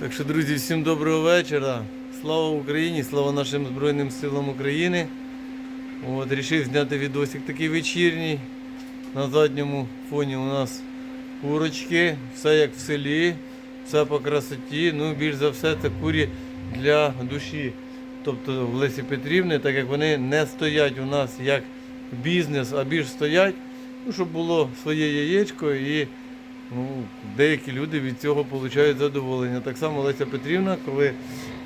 Так що, друзі, всім доброго вечора. Слава Україні, слава нашим Збройним силам України. От, рішив зняти відосик такий вечірній. На задньому фоні у нас курочки, все як в селі, все по красоті. Ну, більш за все, це курі для душі. Тобто в Лесі Петрівни, так як вони не стоять у нас як бізнес, а більш стоять, ну, щоб було своє яєчко і Ну, деякі люди від цього отримують задоволення. Так само Леся Петрівна, коли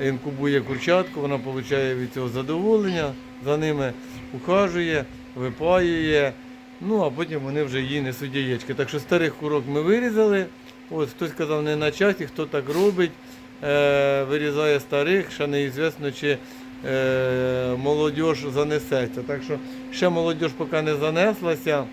інкубує курчатку, вона отримує від цього задоволення, за ними ухажує, випаює, ну а потім вони вже їй несуть яєчки. Так що старих курок ми вирізали. Ось хтось казав не на часі, хто так робить, е, вирізає старих, ще неізвісно, чи е, молодь занесеться. Так що ще молодь поки не занеслася.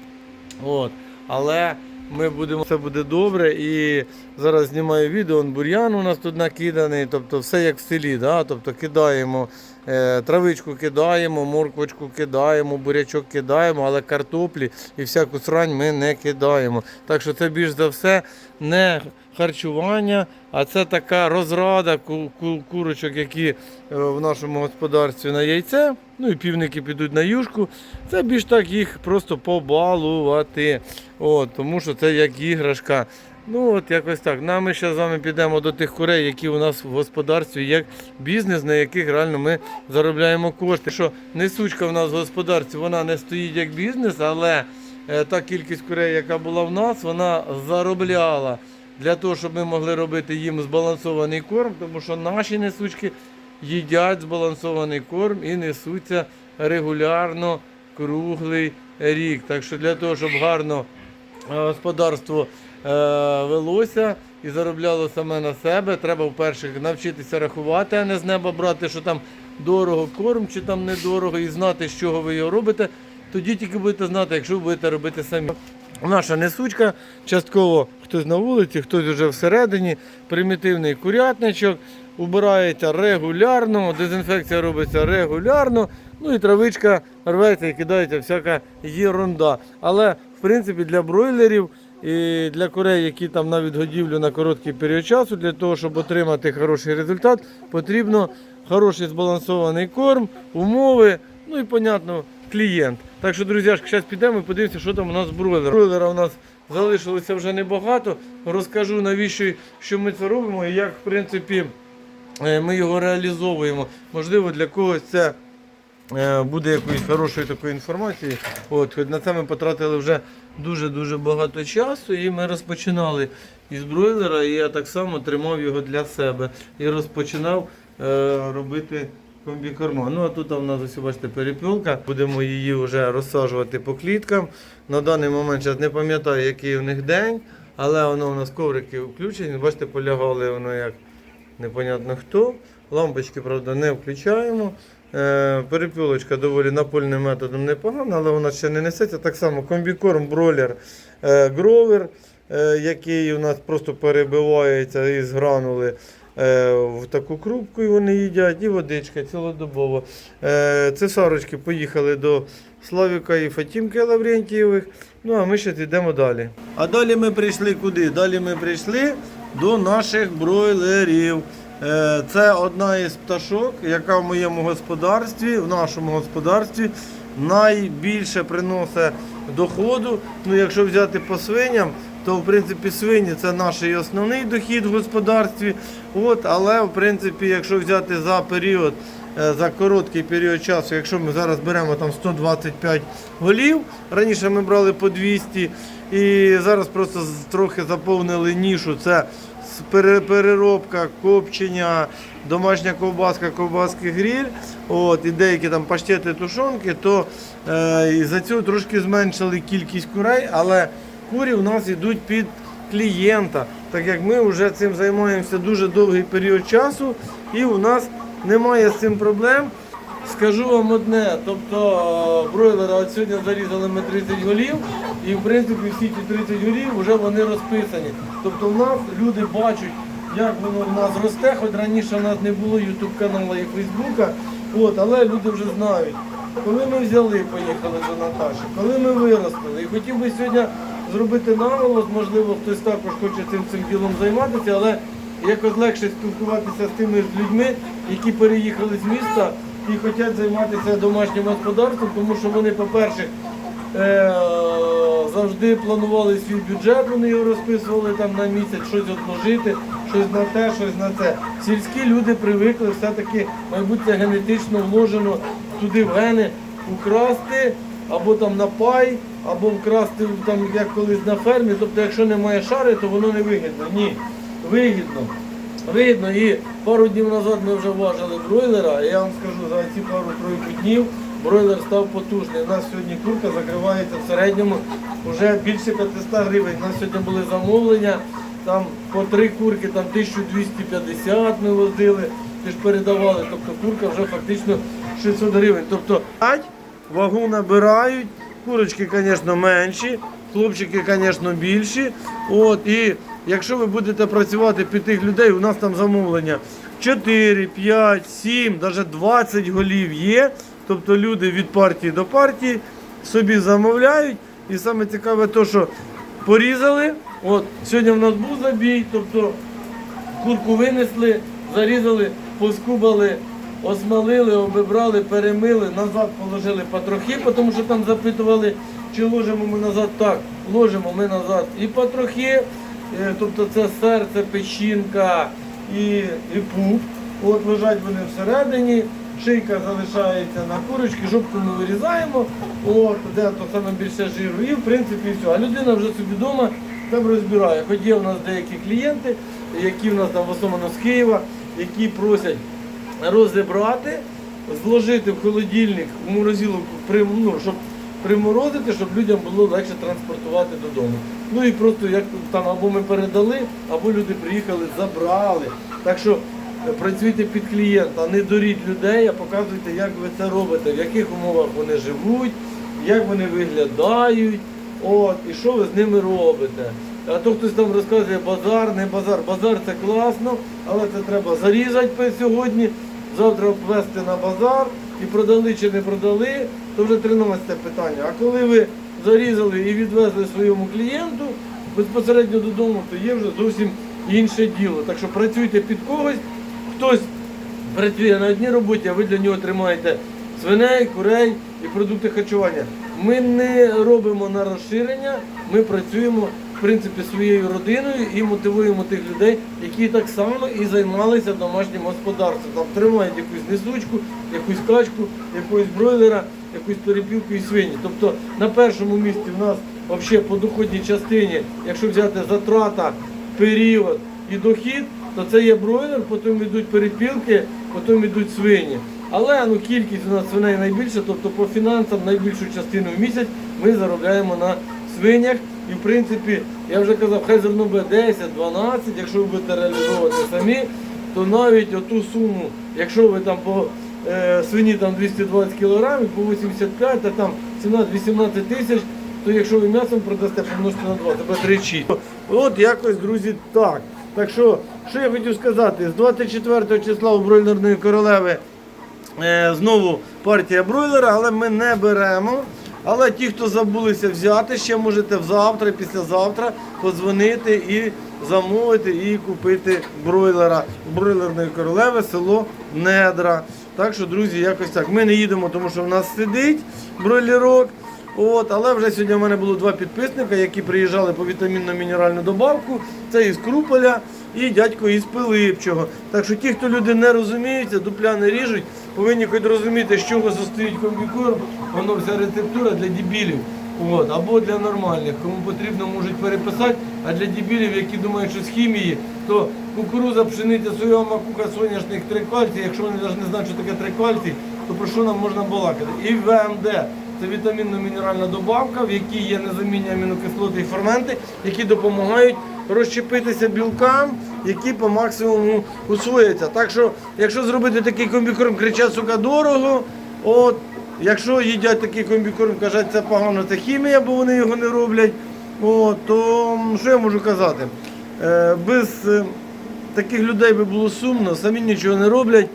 От. Але ми будемо, все буде добре. І зараз знімаю відео, бур'ян у нас тут накиданий, тобто все як в селі. Да? Тобто кидаємо е, травичку кидаємо, морквочку кидаємо, бурячок кидаємо, але картоплі і всяку срань ми не кидаємо. Так що це більш за все не харчування, а це така розрада ку- ку- курочок, які е, в нашому господарстві на яйце. Ну і півники підуть на юшку. Це більш так їх просто побалувати. От, тому що це як іграшка. Ну от якось так. Ну, ми ще з вами підемо до тих курей, які у нас в господарстві, як бізнес, на яких реально ми заробляємо кошти. Що несучка в нас в господарстві, вона не стоїть як бізнес, але е, та кількість курей, яка була в нас, вона заробляла для того, щоб ми могли робити їм збалансований корм, тому що наші несучки їдять збалансований корм і несуться регулярно круглий рік. Так що для того, щоб гарно е, господарство е, велося і заробляло саме на себе, треба вперше навчитися рахувати, а не з неба брати, що там дорого корм чи там недорого, і знати, з чого ви його робите. Тоді тільки будете знати, якщо ви будете робити самі. Наша несучка, частково хтось на вулиці, хтось вже всередині, примітивний курятничок, убирається регулярно, дезінфекція робиться регулярно, ну і травичка рветься і кидається всяка єрунда. Але в принципі для бройлерів і для курей, які там на відгодівлю на короткий період часу, для того, щоб отримати хороший результат, потрібно хороший збалансований корм, умови, ну і понятно, клієнт. Так що, друзяшки, зараз підемо і подивимося, що там у нас з бройлера. Бройлера у нас залишилося вже небагато. Розкажу навіщо що ми це робимо і як в принципі ми його реалізовуємо. Можливо, для когось це е, буде якоюсь хорошою такою інформацією. От, хоч на це ми потратили вже дуже-дуже багато часу, і ми розпочинали із бройлера, і я так само тримав його для себе і розпочинав е, робити комбікорма. Ну а тут у нас ось бачите перепілка. Будемо її вже розсаджувати по кліткам. На даний момент зараз не пам'ятаю, який у них день, але воно у нас коврики включені. Бачите, полягали воно як непонятно хто. Лампочки, правда, не включаємо. Е, перепілочка доволі напольним методом непогана, але вона ще не несеться. Так само комбікорм, бролер, е, гровер, е, який у нас просто перебивається із гранули в таку крупку і вони їдять, і водичка цілодобово. Цесарочки поїхали до Славіка і Фатімки Лаврентієвих. Ну а ми ще йдемо далі. А далі ми прийшли куди? Далі ми прийшли до наших бройлерів. Е, Це одна із пташок, яка в моєму господарстві, в нашому господарстві найбільше приносить доходу. Ну, якщо взяти по свиням, то в принципі свині це наш основний дохід в господарстві. От, але в принципі, якщо взяти за період, за короткий період часу, якщо ми зараз беремо там 125 голів, раніше ми брали по 200, і зараз просто трохи заповнили нішу. Це переробка, копчення, домашня ковбаска, ковбаски гріль, от, і деякі там паштети, тушонки, то е, за цього трошки зменшили кількість курей, але курі у нас йдуть під клієнта, так як ми вже цим займаємося дуже довгий період часу, і у нас немає з цим проблем. Скажу вам одне, тобто е, бройлера от сьогодні зарізали ми 30 голів, і в принципі всі ті 30 голів вже вони розписані. Тобто в нас люди бачать, як воно в нас росте, хоч раніше в нас не було ютуб каналу і Фейсбука, от, але люди вже знають. Коли ми взяли, поїхали до Наташі, коли ми виростили, і хотів би сьогодні зробити наголос, можливо, хтось також хоче цим цим ділом займатися, але якось легше спілкуватися з тими людьми, які переїхали з міста і хочуть займатися домашнім господарством, тому що вони, по-перше, е, завжди планували свій бюджет, вони його розписували там на місяць, щось одложити, щось на те, щось на це. Сільські люди привикли все-таки, мабуть, генетично вложено туди в гени украсти або там на пай, або вкрасти там як колись на фермі. Тобто, якщо немає шари, то воно не вигідно. Ні, вигідно. Вигідно. І пару днів назад ми вже важили бройлера. І я вам скажу, за ці пару-тройку днів бройлер став потужний. У нас сьогодні курка закривається в середньому вже більше 500 гривень. У нас сьогодні були замовлення. Там по три курки, там 1250 ми возили, ж передавали. Тобто курка вже фактично 600 гривень. Тобто вагу набирають, курочки, звісно, менші, хлопчики, звісно, більші. От, і якщо ви будете працювати під тих людей, у нас там замовлення 4, 5, 7, навіть 20 голів є. Тобто люди від партії до партії собі замовляють. І саме цікаве те, що порізали. От, сьогодні в нас був забій, тобто курку винесли, зарізали, поскубали, осмалили, обібрали, перемили, назад положили потрохи, тому що там запитували, чи ложимо ми назад. Так, ложимо ми назад і потрохи, тобто це серце, печінка і, і пуп. От лежать вони всередині, шийка залишається на курочці, жопку ми вирізаємо, от, де то саме більше жиру, і в принципі все. А людина вже собі вдома там розбирає. Хоч є у нас деякі клієнти, які в нас там в основному з Києва, які просять розібрати, зложити в холодильник, в морозилку, ну, щоб приморозити, щоб людям було легше транспортувати додому. Ну і просто як там або ми передали, або люди приїхали, забрали. Так що е, працюйте під клієнта, не доріть людей, а показуйте, як ви це робите, в яких умовах вони живуть, як вони виглядають, от, і що ви з ними робите. А то хтось там розказує базар, не базар. Базар це класно, але це треба зарізати сьогодні, завтра обвести на базар і продали чи не продали, то вже 13 питання. А коли ви зарізали і відвезли своєму клієнту безпосередньо додому, то є вже зовсім інше діло. Так що працюйте під когось, хтось працює на одній роботі, а ви для нього тримаєте свиней, курей і продукти харчування. Ми не робимо на розширення, ми працюємо принципі своєю родиною і мотивуємо тих людей, які так само і займалися домашнім господарством. Там тримають якусь несучку, якусь качку, якогось бройлера, якусь перепілку і свині. Тобто на першому місці в нас взагалі по доходній частині, якщо взяти затрата, період і дохід, то це є бройлер, потім йдуть перепілки, потім йдуть свині. Але ну, кількість у нас свиней найбільша, тобто по фінансам найбільшу частину в місяць ми заробляємо на свинях. І в принципі, я вже казав, хай зерно буде 10, 12, якщо ви будете реалізовувати самі, то навіть оту суму, якщо ви там по е, свині там 220 кг, по 85, а там 17-18 тисяч, то якщо ви м'ясом продасте, помножте на 2, це буде 36. От якось, друзі, так. Так що, що я хотів сказати, з 24 числа у бройлерної королеви Е, знову партія бройлера, але ми не беремо. Але ті, хто забулися взяти, ще можете завтра, післязавтра подзвонити і замовити і купити бройлера бройлерної королеви, село Недра. Так що, друзі, якось так. Ми не їдемо, тому що в нас сидить бройлерок. От, але вже сьогодні в мене було два підписника, які приїжджали по вітамінно-мінеральну добавку. Це із Круполя і дядько із Пилипчого. Так що ті, хто люди не розуміються, дупля не ріжуть, повинні хоч розуміти, з чого состоїть комбікорм, воно вся рецептура для дебілів. От, або для нормальних, кому потрібно, можуть переписати, а для дебілів, які думають, що з хімії, то кукуруза, пшениця, соєва макуха, соняшник, три кальції, якщо вони навіть не знають, що таке три кальцій, то про що нам можна балакати? І ВМД. Це вітамінно-мінеральна добавка, в якій є незамінні амінокислоти і ферменти, які допомагають розщепитися білкам, які по максимуму усвояться. Так що, якщо зробити такий комбікорм, кричать, сука, дорого, от, якщо їдять такий комбікорм, кажуть, це погано, це хімія, бо вони його не роблять, от, то що я можу казати? Е, без е, таких людей би було сумно, самі нічого не роблять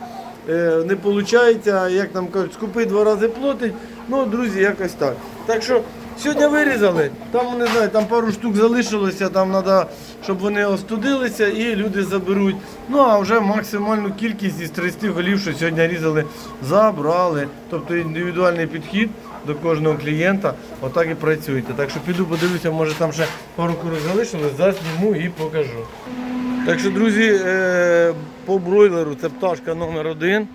е, не виходить, як там кажуть, скупи два рази платить. Ну, друзі, якось так. Так що Сьогодні вирізали, там не знаю, там пару штук залишилося, там треба, щоб вони остудилися і люди заберуть. Ну а вже максимальну кількість із 30 голів, що сьогодні різали, забрали. Тобто індивідуальний підхід до кожного клієнта, отак і працюєте. Так що піду подивлюся, може там ще пару курок залишилось, засніму і покажу. Так що, друзі, е, по бройлеру це пташка номер один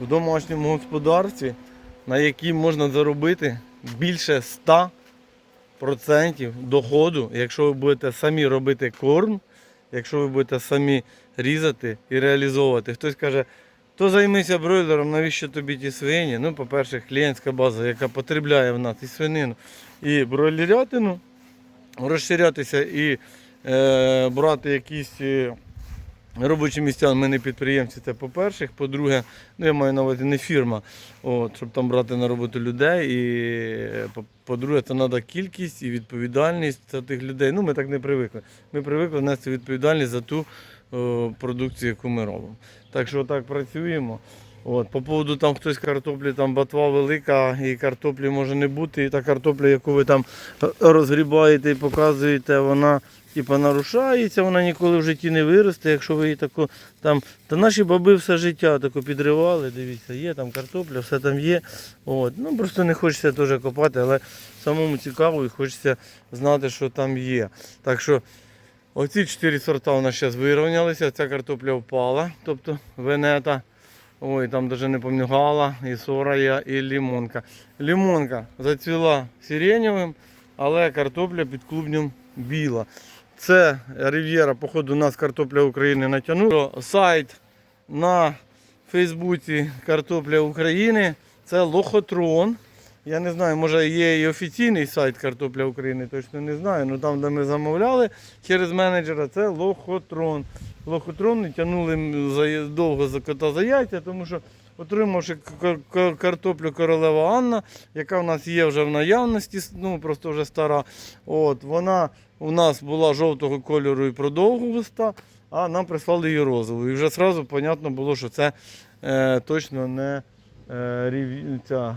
в домашньому господарстві, на якій можна заробити більше 100% доходу, якщо ви будете самі робити корм, якщо ви будете самі різати і реалізовувати. Хтось каже, то займися бройлером, навіщо тобі ті свині? Ну, по-перше, клієнтська база, яка потребляє в нас і свинину, і бройлерятину, розширятися і е, брати якісь. Робочі місця ми не підприємці, це по-перше. По-друге, ну я маю на увазі не фірма, от, щоб там брати на роботу людей. І е, по- по-друге, це треба кількість і відповідальність за тих людей. Ну, ми так не привикли. Ми привикли нести відповідальність за ту о, продукцію, яку ми робимо. Так що так працюємо. От, по поводу там хтось картоплі, там ботва велика, і картоплі може не бути. І та картопля, яку ви там е, розгрібаєте і показуєте, вона типа нарушається, вона ніколи в житті не виросте, якщо ви її тако там. Та наші баби все життя тако підривали, дивіться, є там картопля, все там є. От. Ну просто не хочеться теж копати, але самому цікаво і хочеться знати, що там є. Так що оці чотири сорта у нас зараз вирівнялися, ця картопля впала, тобто венета. Ой, там даже не гала, і сорая, і лімонка. Лімонка зацвіла сиреневим, але картопля під клубнем біла. Це Рив'єра, походу, нас картопля України натягнула. Сайт на Фейсбуці Картопля України. Це Лохотрон. Я не знаю, може є і офіційний сайт Картопля України, точно не знаю. Ну там, де ми замовляли через менеджера, це Лохотрон. Лохотрон тягнули довго за кота за яйця, тому що отримавши кар- кар- картоплю королева Анна, яка в нас є вже в наявності, ну просто вже стара. От, вона у нас була жовтого кольору і продовгувиста, а нам прислали її розову. І вже одразу зрозуміло було, що це е, точно не, е, ця,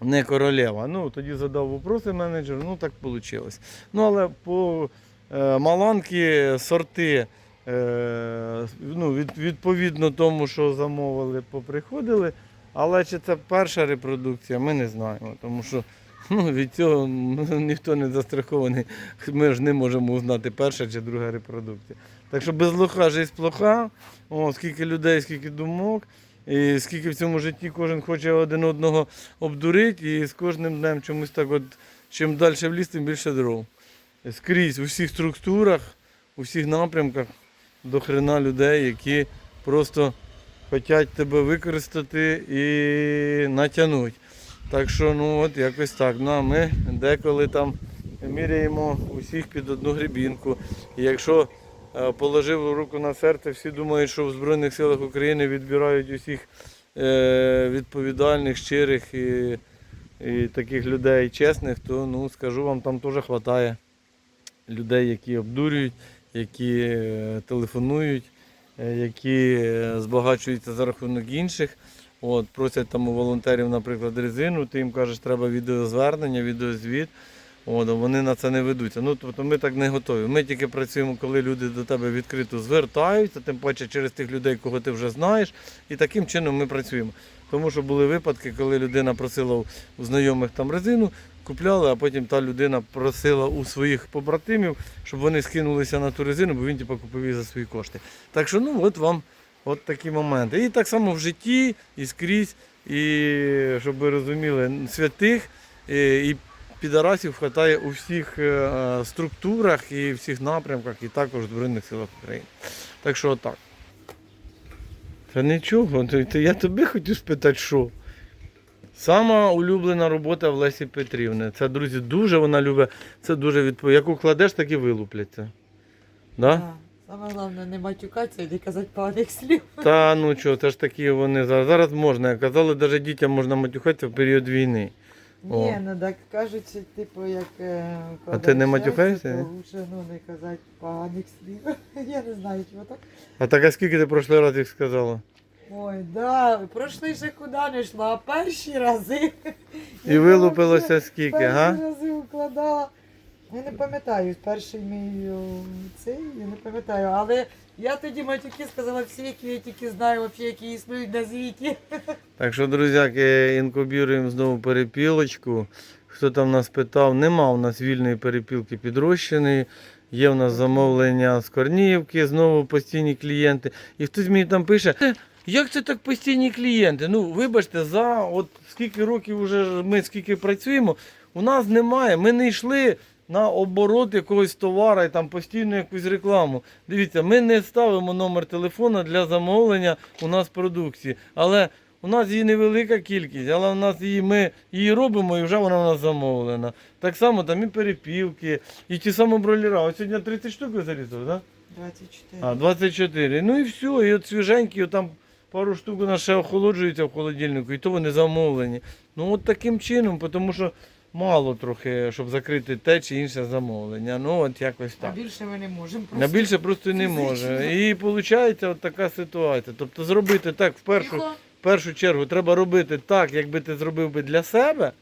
не королева. Ну, тоді задав вопроси менеджер, ну так вийшло. Ну, але по е, маланки сорти. Е, ну, від, відповідно тому, що замовили, поприходили. Але чи це перша репродукція, ми не знаємо. Тому що ну, від цього ніхто не застрахований. Ми ж не можемо узнати, перша чи друга репродукція. Так що без лоха життя плоха, О, скільки людей, скільки думок, і скільки в цьому житті кожен хоче один одного обдурити, і з кожним днем чомусь так от, чим далі в ліс, тим більше дров. Скрізь, у всіх структурах, у всіх напрямках до хрена людей, які просто хочуть тебе використати і натягнути. Так що, ну от якось так. Ну, а ми деколи там міряємо усіх під одну грібінку. І якщо е, положив руку на серце, всі думають, що в Збройних силах України відбирають усіх е, відповідальних, щирих і, і таких людей чесних, то ну, скажу вам, там теж вистачає людей, які обдурюють, які е, телефонують, які збагачуються за рахунок інших. От, просять там у волонтерів, наприклад, резину, ти їм кажеш, треба відеозвернення, відеозвіт. От, вони на це не ведуться. Ну, тобто ми так не готові. Ми тільки працюємо, коли люди до тебе відкрито звертаються, тим паче через тих людей, кого ти вже знаєш. І таким чином ми працюємо. Тому що були випадки, коли людина просила у знайомих там резину, купляли, а потім та людина просила у своїх побратимів, щоб вони скинулися на ту резину, бо він типу, купив її за свої кошти. Так що ну от вам от такі моменти. І так само в житті, і скрізь, і щоб ви розуміли, святих і, підарасів вистачає у всіх е, структурах і всіх напрямках, і також в Збройних силах України. Так що отак. Та нічого, я тебе хотів спитати, що. Сама улюблена робота в Лесі Петрівни. Це, друзі, дуже вона любить. Це дуже відповідь. Як укладеш, так і вилупляться. Да? Саме головне не матюкатися і не казати поганих слів. Та ну що, це ж такі вони зараз. Зараз можна. як Казали, навіть дітям можна матюхатися в період війни. О. Ні, ну так кажуть, типу, як. е, А ти не матюкаєшся, ні? Лучше ну, не казати поганих слів. Я не знаю, чого так. А так а скільки ти прошлий раз їх сказала? Ой, да, пройшли ще куди не йшла, а перші рази. І вилупилося скільки, перші га? рази укладала. Я не пам'ятаю, перший мій о, цей, я не пам'ятаю, але я тоді матюки сказала всі, які я тільки знаю, вообще, які існують на світі. Так що, друзяки, інкубіруємо знову перепілочку. Хто там нас питав, нема у нас вільної перепілки підрощеної. Є у нас замовлення з Корніївки, знову постійні клієнти. І хтось мені там пише, «Е, як це так постійні клієнти? Ну, вибачте, за от скільки років вже ми скільки працюємо, у нас немає. Ми не йшли на оборот якогось товару і там постійно якусь рекламу. Дивіться, ми не ставимо номер телефона для замовлення у нас продукції. Але у нас її невелика кількість, але у нас її ми її робимо і вже вона у нас замовлена. Так само там і перепілки, і ті самі бройлера. Ось сьогодні 30 штук ви зарізали, так? 24. А, 24. Ну і все, і от свіженькі, от там пару штук у нас ще охолоджуються в холодильнику, і то вони замовлені. Ну от таким чином, тому що мало трохи, щоб закрити те чи інше замовлення. Ну от якось так. більше ми не можемо. На більше просто не фізично. може. І виходить от така ситуація. Тобто зробити так в першу, Тихо. в першу чергу треба робити так, якби ти зробив би для себе.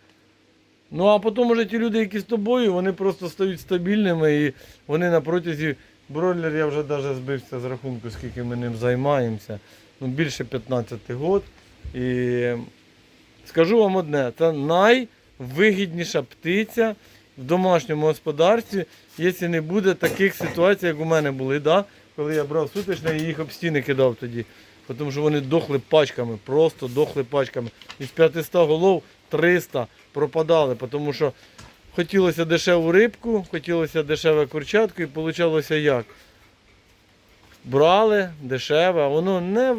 Ну а потім уже ті люди, які з тобою, вони просто стають стабільними і вони на протязі бройлер, я вже навіть збився з рахунку, скільки ми ним займаємося. Ну, більше 15 років. І скажу вам одне, це найвигідніша птиця в домашньому господарстві, якщо не буде таких ситуацій, як у мене були, да? коли я брав сутичне і їх об стіни кидав тоді. Тому що вони дохли пачками, просто дохли пачками. Із 500 голов 300 пропадали, тому що хотілося дешеву рибку, хотілося дешеве курчатку і вийшло як? Брали дешеве, воно не,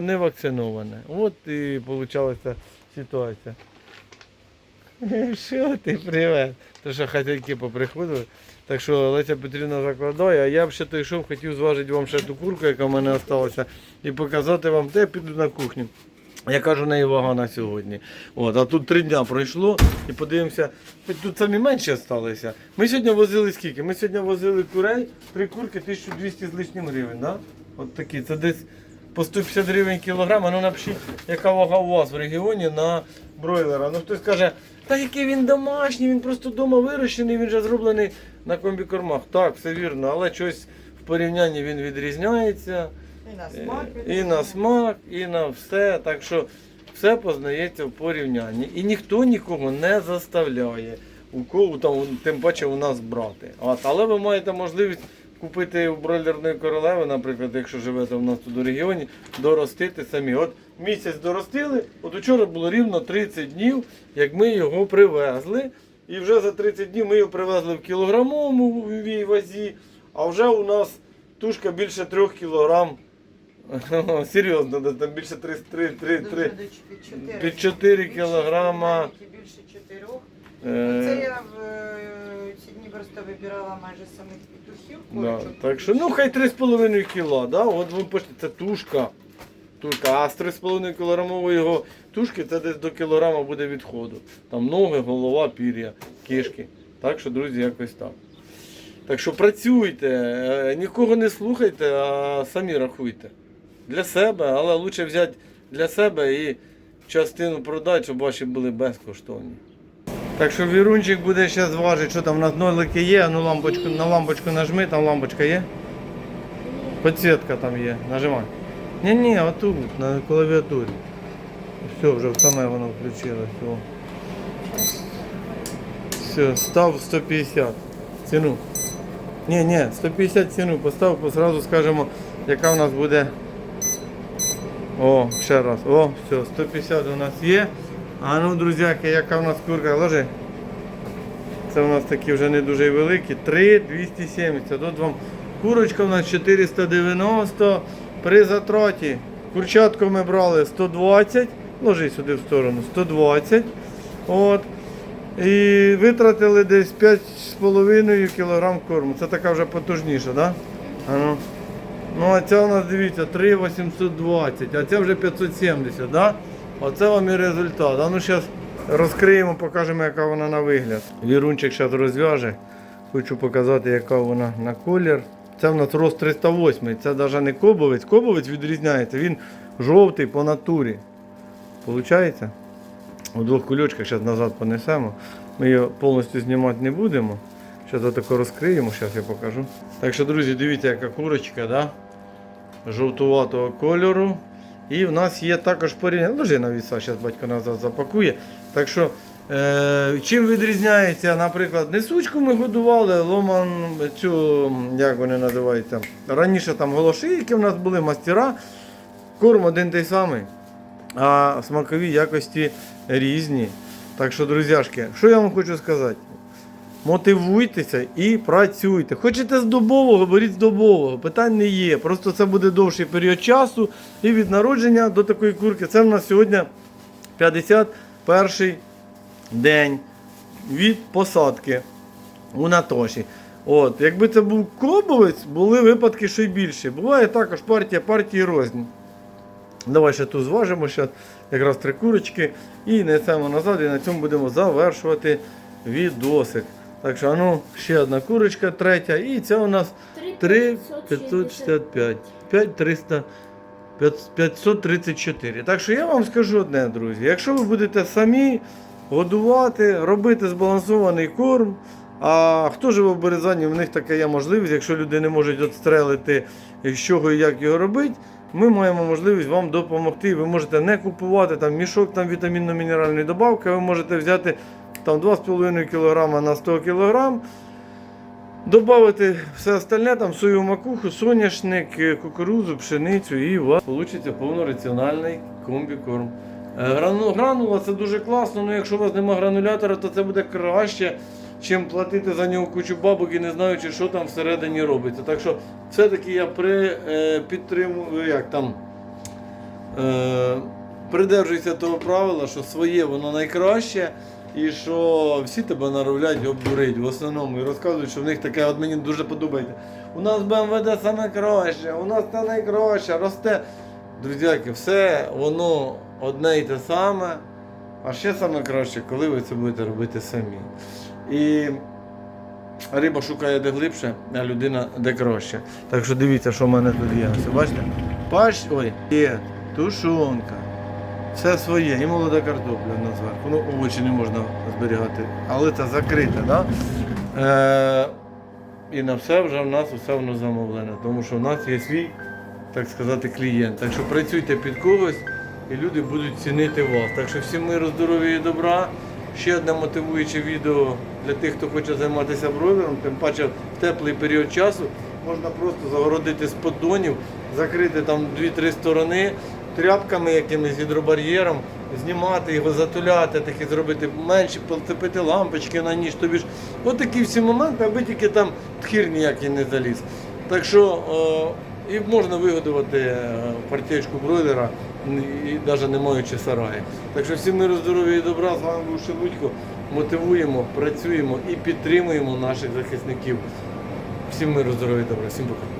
не вакциноване. От і вийшла ситуація. Що ти привет? То що хазяйки поприходили. Так що Леся Петрівна закладає, а я б ще то йшов, хотів зважити вам ще ту курку, яка в мене залишилася, і показати вам, де я піду на кухню. Я кажу, неї вага на сьогодні. От, а тут три дня пройшло і подивимося, тут самі менші залишилися. Ми сьогодні возили скільки? Ми сьогодні возили курей, три курки 1200 з лишнім гривень. Да? От такі. Це десь по 150 гривень кілограм. А Ну напишіть, яка вага у вас в регіоні на бройлера. Ну хтось каже, та який він домашній, він просто вдома вирощений, він вже зроблений на комбікормах. Так, все вірно, але щось в порівнянні він відрізняється. І на Е, смак. І на смак, і на все. Так що все познається в порівнянні. І ніхто нікого не заставляє. У кого там, тим паче у нас брати. От, але ви маєте можливість купити у бройлерної королеви, наприклад, якщо живете у нас тут у регіоні, доростити самі. От місяць доростили, от учора було рівно 30 днів, як ми його привезли. І вже за 30 днів ми його привезли в кілограмовій вазі, а вже у нас тушка більше 3 кілограм. Серйозно, там більше 3, 3, 3, 3, під 4 кілограма. Більше чотирьох. Е, Це я в е, ці дні просто вибирала майже самих петухів. Так що, ну хай 3,5 кіла, да? От ви пишете, це тушка. Тушка, а з 3,5 кілограмової його тушки це десь до кілограма буде відходу. Там ноги, голова, пір'я, кишки. Так що, друзі, якось так. Так що працюйте, е, нікого не слухайте, а самі рахуйте. Для себе, але краще взяти для себе і частину продати, щоб ваші були безкоштовні. Так що вірунчик буде зараз важити, що там у нас нолики є, ну лампочку, на лампочку нажми, там лампочка є. Підсвітка там є, нажимай. Ні, ні, отут, на клавіатурі. Все, вже саме воно включилось. О. Все, став 150 ціну. Ні, ні, 150 ціну постав, бо зразу скажемо, яка в нас буде. О, ще раз. О, все, 150 у нас є. А ну, друзяки, яка в нас курка? Ложи. Це у нас такі вже не дуже великі. 3 270. От вам курочка у нас 490 при затраті. Курчатку ми брали 120. Ложи сюди в сторону. 120. От. І витратили десь 5,5 кг корму. Це така вже потужніша? Да? А ну. Ну, а ця у нас, дивіться, 3,820, а ця вже 570, да? Оце вам і результат. А ну зараз розкриємо, покажемо, яка вона на вигляд. Вірунчик зараз розв'яже. Хочу показати, яка вона на колір. Це в нас рост 308. Це навіть не кобовець. Кобовець відрізняється. Він жовтий по натурі. Получається? У двох кульочках зараз назад понесемо. Ми його повністю знімати не будемо. Зараз отако розкриємо, зараз я покажу. Так що, друзі, дивіться, яка курочка, да? жовтуватого кольору. І в нас є також порівняння. Ложи на віса, зараз батько назад запакує. Так що, чим відрізняється, наприклад, несучку ми годували, ломан, цю, як вони називаються, раніше там голошийки в нас були, мастера. Корм один той самий, а смакові якості різні. Так що, друзяшки, що я вам хочу сказати? Мотивуйтеся і працюйте. Хочете з добового, беріть з добового. Питань не є. Просто це буде довший період часу. І від народження до такої курки. Це в нас сьогодні 51 день від посадки у Натоші. От, якби це був кобовець, були випадки, що й більше. Буває також партія партії розні. Давай ще тут зважимо, ще якраз три курочки і несемо назад, і на цьому будемо завершувати відосик. Так що, ну, ще одна курочка, третя, і це у нас 3 565. 5 300 534. Так що я вам скажу одне, друзі. Якщо ви будете самі годувати, робити збалансований корм, а хто живе в Березані, в них така є можливість, якщо люди не можуть відстрелити, з чого і як його робити, ми маємо можливість вам допомогти. Ви можете не купувати там мішок там вітамінно-мінеральної добавки, ви можете взяти там 2,5 кг на 100 кг, Добавити все остальне, там сою макуху, соняшник, е, кукурудзу, пшеницю і у вас вийде повнораціональний комбікорм. Е, Гранула це дуже класно, але якщо у вас немає гранулятора, то це буде краще, чим платити за нього кучу бабок і не знаючи, що там всередині робиться. Так що все-таки я при, е, підтримую, як там, е, придержуюся того правила, що своє воно найкраще. І що всі тебе наровлять обдурить в основному і розказують, що в них таке, от мені дуже подобається. У нас БМВД саме краще, у нас це найкраще, росте. Друзяки, все воно одне і те саме, а ще саме краще, коли ви це будете робити самі. І риба шукає де глибше, а людина де краще. Так що дивіться, що в мене тут є. Ось, бачите? Пащ, ой, є тушонка. Все своє, і молода картопля на зверху. Ну, овочі не можна зберігати, але це закрите, да? Е, і на все вже в нас усе воно замовлене, тому що в нас є свій, так сказати, клієнт. Так що працюйте під когось і люди будуть цінити вас. Так що всім миру, здоров'я і добра. Ще одне мотивуюче відео для тих, хто хоче займатися бройлером, тим паче в теплий період часу можна просто загородити з поддонів, закрити там 2-3 сторони тряпками якимись гідробар'єром, знімати його, затуляти, такі зробити менше, поцепити лампочки на ніж. Тобі ж от такі всі моменти, аби тільки там тхір ніякий не заліз. Так що е, і можна вигодувати е, партієчку бройлера, і навіть не маючи сараї. Так що всім миру, здоров'я і добра, з вами був Шелудько. Мотивуємо, працюємо і підтримуємо наших захисників. Всім миру, здоров'я і добра. Всім пока.